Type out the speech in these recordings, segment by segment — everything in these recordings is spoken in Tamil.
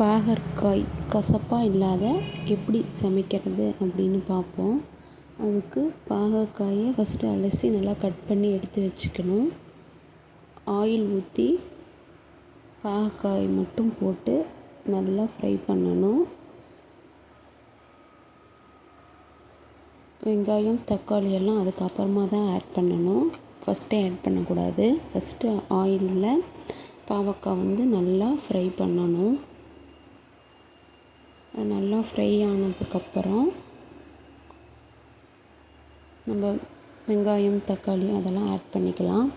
பாகற்காய் கசப்பாக இல்லாத எப்படி சமைக்கிறது அப்படின்னு பார்ப்போம். அதுக்கு பாகற்காயை ஃபஸ்ட்டு அலசி நல்லா கட் பண்ணி எடுத்து வச்சுக்கணும். ஆயில் ஊற்றி பாகற்காய் மட்டும் போட்டு நல்லா ஃப்ரை பண்ணணும். வெங்காயம் தக்காளி எல்லாம் அதுக்கப்புறமா தான் ஆட் பண்ணணும். ஃபஸ்ட்டே ஆட் பண்ணக்கூடாது. ஃபஸ்ட்டு ஆயிலில் பாவக்காய் வந்து நல்லா ஃப்ரை பண்ணணும். அது நல்லா ஃப்ரை ஆனதுக்கப்புறம் நம்ம வெங்காயம் தக்காளி அதெல்லாம் ஆட் பண்ணிக்கலாம்.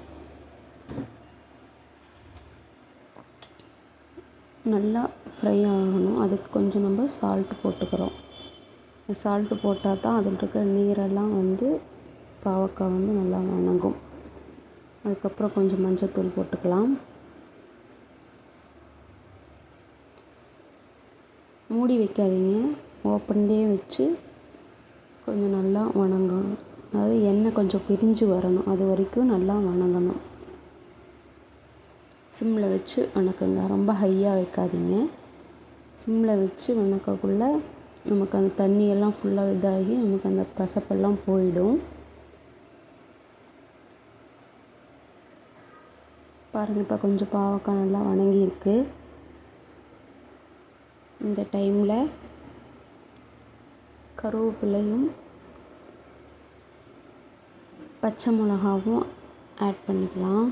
நல்லா ஃப்ரை ஆகணும். அதுக்கு கொஞ்சம் நம்ம சால்ட்டு போட்டுக்கிறோம். சால்ட்டு போட்டால் தான் அதில் இருக்கிற நீரெல்லாம் வந்து பாவக்காய் வந்து நல்லா வணங்கும். அதுக்கப்புறம் கொஞ்சம் மஞ்சத்தூள் போட்டுக்கலாம். மூடி வைக்காதீங்க. ஓப்பன்லேயே வச்சு கொஞ்சம் நல்லா வணங்கணும். அதாவது எண்ணெய் கொஞ்சம் பிரிஞ்சு வரணும். அது வரைக்கும் நல்லா வணங்கணும். சிம்மில் வச்சு வணக்குங்க. ரொம்ப ஹையாக வைக்காதீங்க. சிம்மில் வச்சு வணக்கக்குள்ளே நமக்கு அந்த தண்ணியெல்லாம் ஃபுல்லாக இதாகி நமக்கு அந்த கசப்பெல்லாம் போயிடும். பாருங்கள் இப்போ கொஞ்சம் பாவக்காய் நல்லா வணங்கியிருக்கு. இந்த டைமில் கருவேப்பிலையும் பச்சை மிளகாவும் ஆட் பண்ணிக்கலாம்.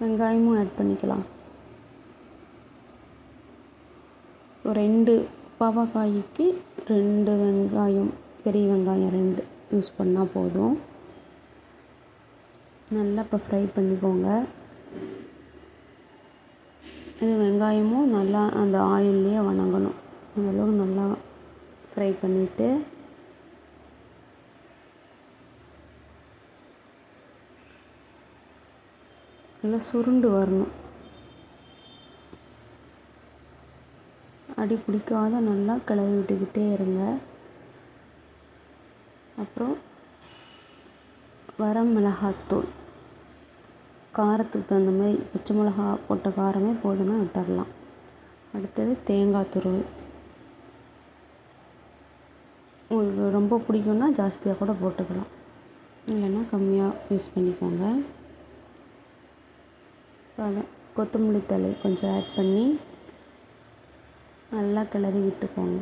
வெங்காயமும் ஆட் பண்ணிக்கலாம். ஒரு ரெண்டு பாவக்காய்க்கு ரெண்டு வெங்காயம் பெரிய வெங்காயம் ரெண்டு யூஸ் பண்ணால் போதும். நல்லா இப்போ ஃப்ரை பண்ணிக்கோங்க. இது வெங்காயமும் நல்லா அந்த ஆயில்லையே வணங்கணும். அந்தளவுக்கு நல்லா ஃப்ரை பண்ணிவிட்டு நல்லா சுருண்டு வரணும். அடி பிடிக்காத நல்லா கிளறி விட்டுக்கிட்டே இருங்க. அப்புறம் வரம் மிளகாத்தூள். காரத்துக்கு தகுந்த மாதிரி பச்சை மிளகா போட்ட காரமே போதும்னா விட்டுடலாம் அடுத்தது தேங்காய் துருவல். உங்களுக்கு ரொம்ப பிடிக்கும்னா ஜாஸ்தியாக கூட போட்டுக்கலாம். இல்லைன்னா கம்மியாக யூஸ் பண்ணிக்கோங்க. அதை கொத்தமல்லி தழை கொஞ்சம் ஆட் பண்ணி நல்லா கிளறி விட்டுக்கோங்க.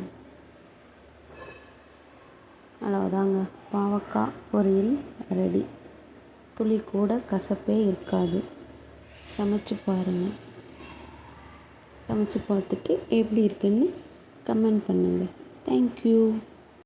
அவ்வளோதாங்க பாவக்காய் பொரியல் ரெடி. துளி கூட கசப்பே இருக்காது. சமைச்சு பாருங்கள் சமைச்சு பார்த்துட்டு எப்படி இருக்குன்னு கமெண்ட் பண்ணுங்கள் தேங்க்யூ